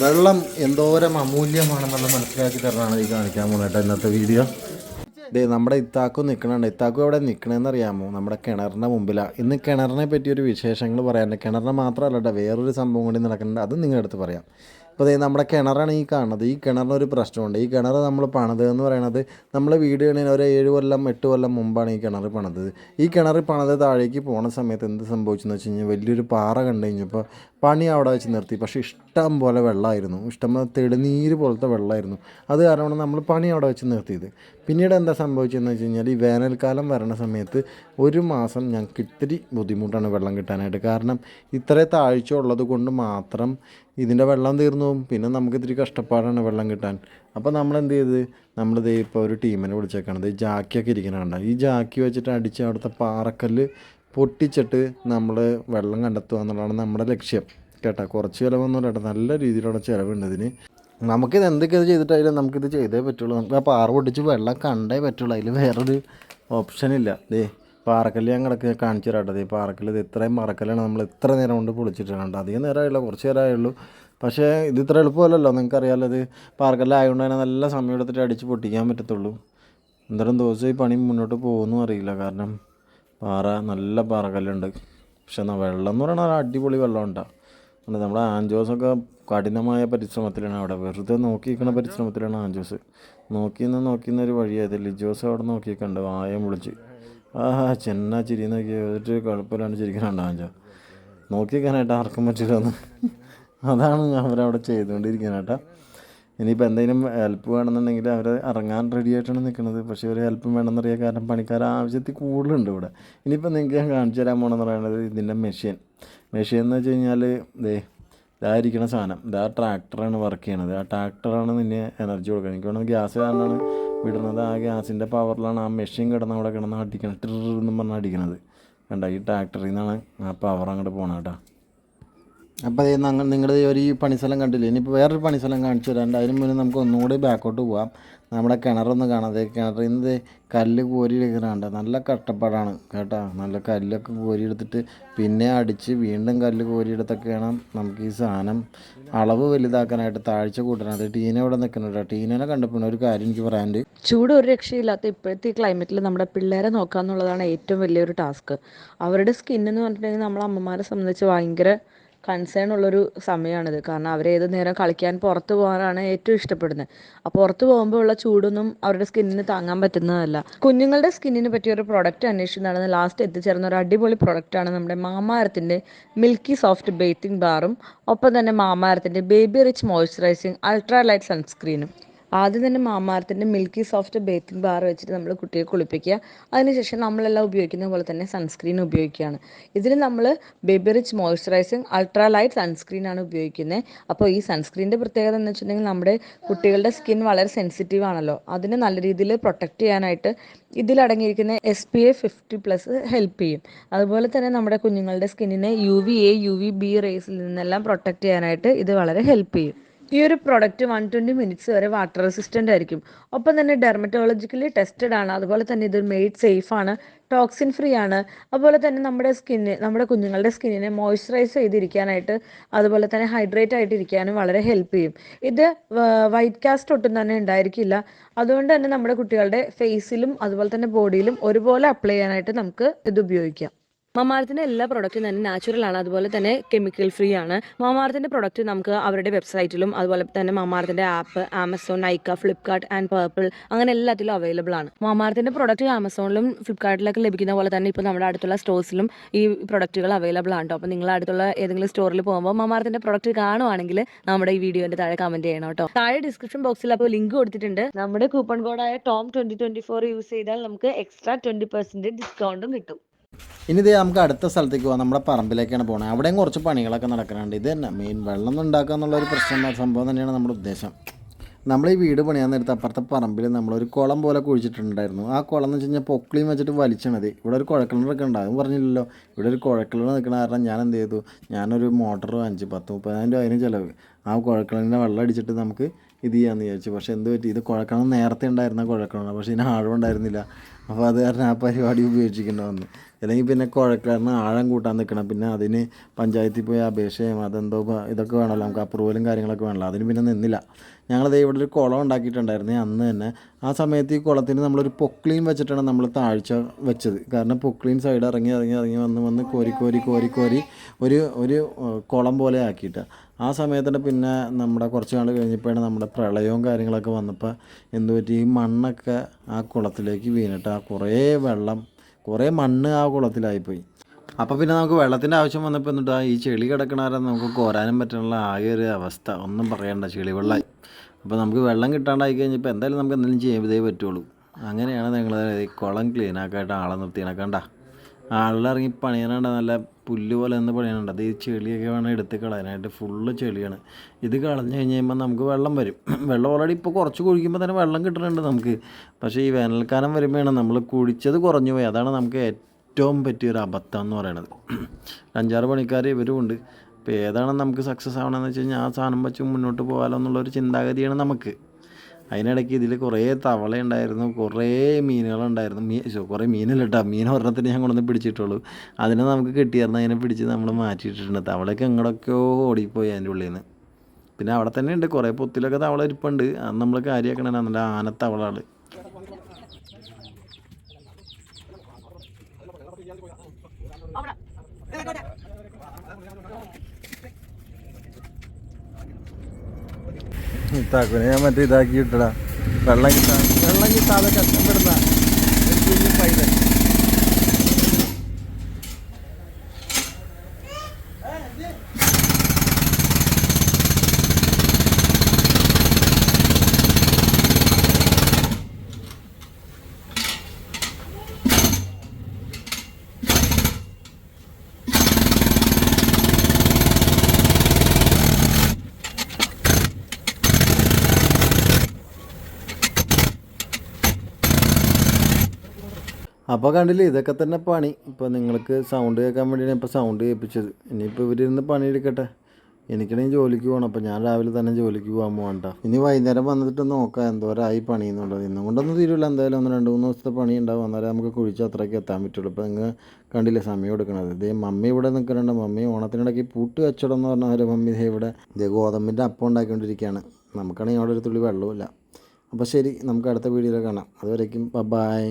വെള്ളം എന്തോരം അമൂല്യമാണെന്നുള്ള മനസ്സിലാക്കി തരണമാണ് ഈ കാണിക്കാൻ പോകുന്നത് ഇന്നത്തെ വീഡിയോ. ദേ നമ്മുടെ ഇത്താക്കു നിൽക്കണുണ്ട് ഇത്താക്കു എവിടെ നിൽക്കണമെന്ന് അറിയാമോ നമ്മുടെ കിണറിന്റെ മുമ്പിലാണ് ഇന്ന് കിണറിനെ പറ്റി ഒരു വിശേഷങ്ങൾ പറയാനുണ്ട്. കിണറിനെ മാത്രമല്ല വേറൊരു സംഭവം കൂടി നടക്കുന്നുണ്ട്. അത് നിങ്ങളുടെ അടുത്ത് പറയാം. ഇപ്പോൾ അതായത് നമ്മുടെ കിണറാണ് ഈ കാണുന്നത്. ഈ കിണറിനൊരു പ്രശ്നമുണ്ട്. ഈ കിണർ നമ്മൾ പണിത് എന്ന് പറയണത് നമ്മൾ വീട് പണിയുന്ന ഒരു ഏഴ് കൊല്ലം എട്ട് കൊല്ലം മുമ്പാണ് ഈ കിണർ പണിതത് ഈ കിണർ പണിത് താഴേക്ക് പോണ സമയത്ത് എന്ത് സംഭവിച്ചെന്ന് വെച്ച് കഴിഞ്ഞാൽ വലിയൊരു പാറ കണ്ടു കഴിഞ്ഞപ്പോൾ പണി അവിടെ വെച്ച് നിർത്തി. പക്ഷേ ഇഷ്ടം പോലെ വെള്ളമായിരുന്നു. ഇഷ്ടം പോലെ തെളിനീര് പോലത്തെ വെള്ളമായിരുന്നു. അത് കാരണമാണ് നമ്മൾ പണി അവിടെ വെച്ച് നിർത്തിയത്. പിന്നീട് എന്താ സംഭവിച്ചതെന്ന് വെച്ച് കഴിഞ്ഞാൽ ഈ വേനൽക്കാലം വരണ സമയത്ത് ഒരു മാസം ഞങ്ങൾക്ക് ഇത്തിരി ബുദ്ധിമുട്ടാണ് വെള്ളം കിട്ടാനായിട്ട്. കാരണം ഇത്ര താഴ്ച ഉള്ളത് കൊണ്ട് മാത്രം ഇതിന്റെ വെള്ളം തീർന്നു. പോകും പിന്നെ നമുക്ക് ഇത്തിരി കഷ്ടപ്പാടാണ് വെള്ളം കിട്ടാൻ. അപ്പോൾ നമ്മൾ എന്ത് ചെയ്ത്? നമ്മൾ ദേ ഇപ്പോൾ ഒരു ടീമിനെ വിളിച്ചേക്കാണ്. ഈ ജാക്കിയൊക്കെ ഇരിക്കണ ഈ ജാക്കി വെച്ചിട്ട് അടിച്ച് അവിടുത്തെ പാറക്കല്ല് പൊട്ടിച്ചിട്ട് നമ്മൾ വെള്ളം കണ്ടെത്തുക എന്നുള്ളതാണ് നമ്മുടെ ലക്ഷ്യം. കേട്ടോ കുറച്ച് ചിലവൊന്നുമില്ല കേട്ടോ. നല്ല രീതിയിലുള്ള ചിലവുണ്ട് ഇതിന്. നമുക്കിത് എന്തൊക്കെ ഇത് ചെയ്തിട്ടായാലും നമുക്കിത് ചെയ്തേ പറ്റുള്ളൂ. നമുക്ക് ആ പാറ പൊട്ടിച്ച് വെള്ളം കണ്ടേ പറ്റുള്ളൂ. അതിൽ വേറൊരു ഓപ്ഷനില്ല ദേ പാറക്കല്ല് ഞാൻ കിടക്ക് കാണിച്ചു തരാട്ടത് ഈ പാറക്കല്ല് ഇത് ഇത്രയും പാറക്കല്ലാണ്. നമ്മൾ ഇത്ര നേരം കൊണ്ട് പൊളിച്ചിട്ടുണ്ട് അധികം നേരമായുള്ള കുറച്ച് നേരമായുള്ളൂ. പക്ഷേ ഇത് ഇത്ര എളുപ്പമല്ലല്ലോ. നിങ്ങൾക്കറിയാമല്ലോ ഇത് പാറക്കല്ലായതുകൊണ്ട് തന്നെ നല്ല സമയം എടുത്തിട്ട് അടിച്ച് പൊട്ടിക്കാൻ പറ്റത്തുള്ളൂ. എന്തായാലും ദിവസം ഈ പണി മുന്നോട്ട് പോകുമെന്നും അറിയില്ല. കാരണം പാറ നല്ല പാറക്കല്ലുണ്ട്. പക്ഷെ എന്നാൽ വെള്ളം എന്ന് പറയുന്നത് അടിപൊളി വെള്ളം ഉണ്ടാകും അതുകൊണ്ട് നമ്മുടെ ആൻജോസൊക്കെ കഠിനമായ പരിശ്രമത്തിലാണ് അവിടെ. വെറുതെ നോക്കി നിൽക്കുന്ന പരിശ്രമത്തിലാണ് ആഞ്ചോസ് നോക്കി നിന്ന് വഴിയായത് ലിജോസ് അവിടെ നോക്കിയിട്ടുണ്ട് വായം വിളിച്ച് ആഹാ ചെന്ന ചിരി നോക്കി ഒരു കുഴപ്പമില്ലാണ്ട് ചിരിക്കണുണ്ടാവും ചോ. നോക്കിക്കാനായിട്ട് ആർക്കും പറ്റില്ലെന്ന് അതാണ് അവരവിടെ ചെയ്തുകൊണ്ടിരിക്കാനായിട്ടാ ഇനിയിപ്പോൾ എന്തെങ്കിലും ഹെൽപ്പ് വേണമെന്നുണ്ടെങ്കിൽ അവർ ഇറങ്ങാൻ റെഡി ആയിട്ടാണ് നിൽക്കുന്നത് പക്ഷേ ഒരു ഹെൽപ്പും വേണമെന്നറിയാൻ കാരണം പണിക്കാർ ആവശ്യത്തിൽ കൂടുതലുണ്ട് ഇവിടെ. ഇനിയിപ്പോൾ നിങ്ങൾക്ക് ഞാൻ കാണിച്ചു തരാൻ പോകണമെന്ന് പറയുന്നത് ഇതിന്റെ മെഷീൻ മെഷീൻ എന്ന് വെച്ച് കഴിഞ്ഞാൽ ദേ ഇതായിരിക്കണ സാധനം. ഇതാ ട്രാക്ടറാണ് വർക്ക് ചെയ്യണത്. ആ ട്രാക്ടറാണ് നിന്നെ എനർജി കൊടുക്കുന്നത്. എനിക്ക് വേണമെങ്കിൽ ഗ്യാസ് കാരണമാണ് വിടുന്നത് ആ ഗ്യാസിന്റെ പവറിലാണ് ആ മെഷീൻ കിടന്ന് അവിടെ കിടന്ന് അടിക്കണത്. ട്രിന്നും പറഞ്ഞ് അടിക്കണത്. കണ്ട ഈ ട്രാക്ടറിൽ നിന്നാണ് ആ പവർ അങ്ങോട്ട് പോകണം കേട്ടോ. അപ്പോൾ അത് നിങ്ങളുടെ ഒരു ഈ പണിസ്ഥലം കണ്ടില്ലേ? ഇനിയിപ്പോൾ വേറൊരു പണിസ്ഥലം കാണിച്ചു തരാണ്ട് അതിന് മുന്നേ നമുക്ക് ഒന്നുകൂടി ബാക്കോട്ട് പോവാം. നമ്മുടെ കിണറൊന്ന് കാണാതെ കിണറിൽ നിന്ന് കല്ല് കോരി നല്ല കഷ്ടപ്പാടാണ് കേട്ടോ. നല്ല കല്ലൊക്കെ കോരിയെടുത്തിട്ട് പിന്നെ അടിച്ച് വീണ്ടും കല്ല് കോരിയെടുത്തൊക്കെയാണ് നമുക്ക് ഈ സാധനം അളവ് വലുതാക്കാനായിട്ട് താഴ്ച കൂട്ടാനായിട്ട് ടീന ഇവിടെ നിൽക്കുന്നുണ്ട് ടീനനെ കണ്ടപ്പോൾ ഒരു കാര്യം എനിക്ക് പറയാനുണ്ട് ചൂട് ഒരു രക്ഷയില്ലാത്ത ഇപ്പോഴത്തെ ക്ലൈമറ്റിൽ നമ്മുടെ പിള്ളേരെ നോക്കുക എന്നുള്ളതാണ് ഏറ്റവും വലിയൊരു ടാസ്ക് അവരുടെ സ്കിന്നെന്ന് പറഞ്ഞിട്ടുണ്ടെങ്കിൽ നമ്മളെ അമ്മമാരെ സംബന്ധിച്ച് ഭയങ്കര കൺസേൺ ഉള്ളൊരു സമയമാണിത് കാരണം അവർ ഏത് നേരം കളിക്കാൻ പുറത്ത് പോകാനാണ് ഏറ്റവും ഇഷ്ടപ്പെടുന്നത്. അപ്പോൾ പുറത്ത് പോകുമ്പോൾ ഉള്ള ചൂടൊന്നും അവരുടെ സ്കിന്നിന് താങ്ങാൻ പറ്റുന്നതല്ല. കുഞ്ഞുങ്ങളുടെ സ്കിന്നിന് പറ്റിയ ഒരു പ്രൊഡക്റ്റ് നടന്ന് ലാസ്റ്റ് എത്തിച്ചേർന്ന ഒരു അടിപൊളി പ്രൊഡക്റ്റാണ് നമ്മുടെ മാമാരത്തിന്റെ മിൽക്കി സോഫ്റ്റ് ബേത്തിങ് ബാറും ഒപ്പം തന്നെ മാമാരത്തിന്റെ baby rich moisturising ultra light സൺസ്ക്രീനും ആദ്യം തന്നെ മാമാർത്തിന്റെ മിൽക്കി സോഫ്റ്റ് ബേത്തിങ് ബാർ വെച്ചിട്ട് നമ്മൾ കുട്ടിയെ കുളിപ്പിക്കുക. അതിനുശേഷം നമ്മളെല്ലാം ഉപയോഗിക്കുന്ന പോലെ തന്നെ സൺസ്ക്രീൻ ഉപയോഗിക്കുകയാണ്. ഇതിൽ നമ്മൾ baby rich moisturising ultra light sunscreen ആണ് ഉപയോഗിക്കുന്നത്. അപ്പോൾ ഈ സൺസ്ക്രീന്റെ പ്രത്യേകത എന്ന് വെച്ചിട്ടുണ്ടെങ്കിൽ നമ്മുടെ കുട്ടികളുടെ സ്കിൻ വളരെ സെൻസിറ്റീവ് ആണല്ലോ. അതിനെ നല്ല രീതിയിൽ പ്രൊട്ടക്റ്റ് ചെയ്യാനായിട്ട് ഇതിലടങ്ങിയിരിക്കുന്ന S P A fifty plus help ചെയ്യും. അതുപോലെ തന്നെ നമ്മുടെ കുഞ്ഞുങ്ങളുടെ സ്കിന്നിനെ U V A U V B റേസിൽ നിന്നെല്ലാം പ്രൊട്ടക്റ്റ് ചെയ്യാനായിട്ട് ഇത് വളരെ ഹെൽപ്പ് ചെയ്യും. ഈ ഒരു പ്രൊഡക്റ്റ് വൺ ട്വന്റി മിനിറ്റ്സ് വരെ വാട്ടർ റെസിസ്റ്റന്റ് ആയിരിക്കും. ഒപ്പം തന്നെ ഡെർമറ്റോളജിക്കലി ടെസ്റ്റഡ് ആണ്. അതുപോലെ തന്നെ ഇത് മെയ്ഡ് സേഫ് ആണ് ടോക്സിൻ ഫ്രീ ആണ്. അതുപോലെ തന്നെ നമ്മുടെ സ്കിന്ന് നമ്മുടെ കുഞ്ഞുങ്ങളുടെ സ്കിന്നിനെ മോയ്സ്ചറൈസ് ചെയ്തിരിക്കാനായിട്ട് അതുപോലെ തന്നെ ഹൈഡ്രേറ്റ് ആയിട്ട് ഇരിക്കാനും വളരെ ഹെൽപ്പ് ചെയ്യും. ഇത് വൈറ്റ് കാസ്റ്റ് ഒട്ടും തന്നെ ഉണ്ടായിരിക്കില്ല. അതുകൊണ്ട് തന്നെ നമ്മുടെ കുട്ടികളുടെ ഫേസിലും അതുപോലെ തന്നെ ബോഡിയിലും ഒരുപോലെ അപ്ലൈ ചെയ്യാനായിട്ട് നമുക്ക് ഇത് ഉപയോഗിക്കാം. മാമാർത്തിന്റെ എല്ലാ പ്രൊഡക്റ്റും തന്നെ നാച്ചുറൽ ആണ്. അതുപോലെ തന്നെ കെമിക്കൽ ഫ്രീ ആണ്. മാമാർത്തിന്റെ പ്രൊഡക്റ്റ് നമുക്ക് അവരുടെ വെബ്സൈറ്റിലും അതുപോലെ തന്നെ മാമാർത്തിന്റെ app Amazon Nykaa Flipkart and Purplle അങ്ങനെ എല്ലാത്തിലും അവൈലബിൾ ആണ്. മാമാർത്തിന്റെ പ്രൊഡക്റ്റ് ആമസോണിലും ഫ്ലിപ്കാർട്ടിലൊക്കെ ലഭിക്കുന്ന പോലെ തന്നെ ഇപ്പോൾ നമ്മുടെ അടുത്തുള്ള സ്റ്റോഴ്സിലും ഈ പ്രൊഡക്റ്റുകൾ അവൈലബിൾ ആണ് കേട്ടോ അപ്പോൾ നിങ്ങൾ അടുത്തുള്ള ഏതെങ്കിലും സ്റ്റോറിൽ പോകുമ്പോൾ മാമാർത്തിന്റെ പ്രൊഡക്റ്റ് കാണുവാണെങ്കിൽ നമ്മുടെ ഈ വീഡിയോന്റെ താഴെ കമന്റ് ചെയ്യണം കേട്ടോ താഴെ ഡിസ്ക്രിപ്ഷൻ ബോക്സിൽ അപ്പോൾ ലിങ്ക് കൊടുത്തിട്ടുണ്ട്. നമ്മുടെ coupon കോഡായ Tom twenty twenty four use ചെയ്താൽ നമുക്ക് എക്സ്ട്രാ ട്വന്റി പെർസെന്റേജ് ഡിസ്കൗണ്ടും കിട്ടും. ഇനി ഇത് നമുക്ക് അടുത്ത സ്ഥലത്തേക്ക് പോകാം നമ്മുടെ പറമ്പിലേക്കാണ് പോകുന്നത് അവിടെയും കുറച്ച് പണികളൊക്കെ നടക്കുന്നുണ്ട് ഇത് തന്നെ മെയിൻ വെള്ളം ഉണ്ടാക്കുക എന്നുള്ള ഒരു പ്രശ്നം സംഭവം തന്നെയാണ് നമ്മുടെ ഉദ്ദേശം. നമ്മൾ ഈ വീട് പണിയാൻ നേരത്തെ അപ്പുറത്തെ പറമ്പിൽ നമ്മളൊരു കുളം പോലെ കുഴിച്ചിട്ടുണ്ടായിരുന്നു. ആ കുളം എന്ന് വെച്ച് കഴിഞ്ഞാൽ പൊക്ലിയും വെച്ചിട്ട് വലിച്ചണത് ഇവിടെ ഒരു കുഴക്കിണറൊക്കെ അതും പറഞ്ഞില്ലല്ലോ. ഇവിടെ ഒരു കുഴക്കിണർ നിൽക്കണ കാരണം ഞാൻ എന്ത് ചെയ്തു? ഞാനൊരു മോട്ടർ അഞ്ച് പത്ത് മുപ്പതിനായിരം രൂപ അതിന് ചിലവ്. ആ കുഴൽക്കിണറിന്റെ വെള്ളം അടിച്ചിട്ട് നമുക്ക് ഇത് ചെയ്യാമെന്ന് വിചാരിച്ചു. പക്ഷേ എന്ത് പറ്റി? ഇത് കുഴൽക്കിണർ നേരത്തെ ഉണ്ടായിരുന്ന കുഴക്കണം പക്ഷേ ഇതിന് ആഴം ഉണ്ടായിരുന്നില്ല. അപ്പോൾ അത് കാരണം ആ പരിപാടി വന്നു അല്ലെങ്കിൽ പിന്നെ കുഴൽക്കിണറിന് ആഴം കൂട്ടാൻ നിൽക്കണം. പിന്നെ അതിന് പഞ്ചായത്തിൽ പോയി അപേക്ഷയും അതെന്തോ ഇതൊക്കെ വേണമല്ലോ. നമുക്ക് അപ്രൂവലും കാര്യങ്ങളൊക്കെ വേണമല്ലോ. അതിന് പിന്നെ നിന്നില്ല. ഞങ്ങളത് ഇവിടെ ഒരു കുളം ഉണ്ടാക്കിയിട്ടുണ്ടായിരുന്നു. അന്ന് തന്നെ ആ സമയത്ത് ഈ കുളത്തിന് നമ്മളൊരു പൊക്ലീൻ വെച്ചിട്ടാണ് നമ്മൾ താഴ്ച വെച്ചത്. കാരണം പൊക്ലീൻ സൈഡ് ഇറങ്ങി ഇറങ്ങി ഇറങ്ങി വന്ന് വന്ന് കോരി കോരി കോരി കോരി ഒരു ഒരു കുളം പോലെ ആക്കിയിട്ട്. ആ സമയത്തിന് പിന്നെ നമ്മുടെ കുറച്ച് നാൾ കഴിഞ്ഞപ്പോഴാണ് നമ്മുടെ പ്രളയവും കാര്യങ്ങളൊക്കെ വന്നപ്പോൾ എന്ത് പറ്റി? ഈ മണ്ണൊക്കെ ആ കുളത്തിലേക്ക് വീണിട്ട് ആ കുറേ വെള്ളം കുറേ മണ്ണ് ആ കുളത്തിലായിപ്പോയി. അപ്പോൾ പിന്നെ നമുക്ക് വെള്ളത്തിന്റെ ആവശ്യം വന്നപ്പോൾ എന്നിട്ട് ഈ ചെളി കിടക്കണാരെ നമുക്ക് കോരാനും പറ്റാനുള്ള ആകെ ഒരു അവസ്ഥ. ഒന്നും പറയണ്ട ചെളി വെള്ളം. അപ്പോൾ നമുക്ക് വെള്ളം കിട്ടാണ്ടായി കഴിഞ്ഞപ്പോൾ എന്തായാലും നമുക്ക് എന്തെങ്കിലും ചെയ്തേ പറ്റുള്ളൂ. അങ്ങനെയാണ് നിങ്ങൾ കുളം ക്ലീനാക്കായിട്ട് ആളെ നിർത്തിയണ. കണ്ട? ആളിറങ്ങി പണിയാനുണ്ട് നല്ല പുല്ല് പോലെ നിന്ന് പണിയാനുണ്ട് അത് ഈ ചെളിയൊക്കെ വേണം എടുത്ത് കളയാനായിട്ട് ഫുള്ള് ചെളിയാണ്. ഇത് കളഞ്ഞു കഴിഞ്ഞ് കഴിയുമ്പോൾ നമുക്ക് വെള്ളം വരും. വെള്ളം ഓൾറെഡി ഇപ്പോൾ കുറച്ച് കുഴിക്കുമ്പോൾ തന്നെ വെള്ളം കിട്ടുന്നുണ്ട് നമുക്ക്. പക്ഷേ ഈ വേനൽക്കാലം വരുമ്പോഴാണ് നമ്മൾ കുഴിച്ചത് കുറഞ്ഞു പോയി. അതാണ് നമുക്ക് ഏറ്റവും പറ്റിയൊരു അബദ്ധം എന്ന് പറയുന്നത് അഞ്ചാറ് പണിക്കാർ ഇവരും ഉണ്ട്. ഇപ്പോൾ ഏതാണ് നമുക്ക് സക്സസ് ആവണമെന്ന് വെച്ച് കഴിഞ്ഞാൽ ആ സാധനം വെച്ച് മുന്നോട്ട് പോകാമല്ലോ എന്നുള്ളൊരു ചിന്താഗതിയാണ് നമുക്ക്. അതിനിടയ്ക്ക് ഇതിൽ കുറേ തവള ഉണ്ടായിരുന്നു കുറേ മീനുകളുണ്ടായിരുന്നു. മീ കുറേ മീനല്ല കേട്ടോ മീൻ ഒരെണ്ണത്തിന് ഞാൻ കൊണ്ടുവന്ന് പിടിച്ചിട്ടുള്ളൂ. അതിനെ നമുക്ക് കിട്ടിയായിരുന്നു അതിനെ പിടിച്ച് നമ്മൾ മാറ്റിയിട്ടിട്ടുണ്ട്. തവളയൊക്കെ എങ്ങോട്ടൊക്കെയോ ഓടിപ്പോയി അതിന്റെ ഉള്ളിൽ നിന്ന് പിന്നെ അവിടെ തന്നെ ഉണ്ട്. കുറേ പൊത്തിലൊക്കെ തവള ഇരിപ്പുണ്ട്. അത് നമ്മൾ കാര്യമാക്കണേ നല്ല ആനത്തവളകൾ താക്കുനെ ഞാൻ മറ്റേ ഇതാക്കി ഇട്ടടാ. വെള്ളം കിട്ടാൻ വെള്ളം കിട്ടാതെ കഷ്ടപ്പെടുന്ന കുഞ്ഞു പൈതൽ. അപ്പോൾ കണ്ടില്ലേ ഇതൊക്കെ തന്നെ പണി. ഇപ്പോൾ നിങ്ങൾക്ക് സൗണ്ട് കേൾക്കാൻ വേണ്ടിയാണ് ഇപ്പോൾ സൗണ്ട് കേൾപ്പിച്ചത്. ഇനിയിപ്പോൾ ഇവരിരുന്ന് പണിയെടുക്കട്ടെ. എനിക്കാണെങ്കിൽ ജോലിക്ക് പോകണം അപ്പോൾ ഞാൻ രാവിലെ തന്നെ ജോലിക്ക് പോകാൻ പോകണ്ട ഇനി വൈകുന്നേരം വന്നിട്ട് നോക്കാം എന്തോരായി പണിയുന്നുണ്ടോ ഇന്നും കൊണ്ടൊന്നും തീരുമില്ല എന്തായാലും ഒന്ന് രണ്ട് മൂന്ന് ദിവസത്തെ പണി ഉണ്ടാവും. അന്നേരം നമുക്ക് കുഴിച്ച് അത്രയ്ക്ക് എത്താൻ പറ്റുള്ളൂ. ഇപ്പോൾ നിങ്ങൾ കണ്ടില്ലേ സമയം എടുക്കണത്. ഇതേ മമ്മി ഇവിടെ നിൽക്കുന്നുണ്ട് മമ്മി ഓണത്തിനിടയ്ക്ക് പൂട്ട് കച്ചവടം എന്ന് പറഞ്ഞാൽ മമ്മി ഇതേ ഇവിടെ ഇതേ ഗോതമ്പിന്റെ അപ്പം ഉണ്ടാക്കിക്കൊണ്ടിരിക്കുകയാണ്. നമുക്കാണെങ്കിൽ അവിടെ ഒരു തുള്ളി വെള്ളമില്ല അപ്പോൾ ശരി നമുക്ക് അടുത്ത വീഡിയോയിൽ കാണാം. അതുവരേക്കും ബൈ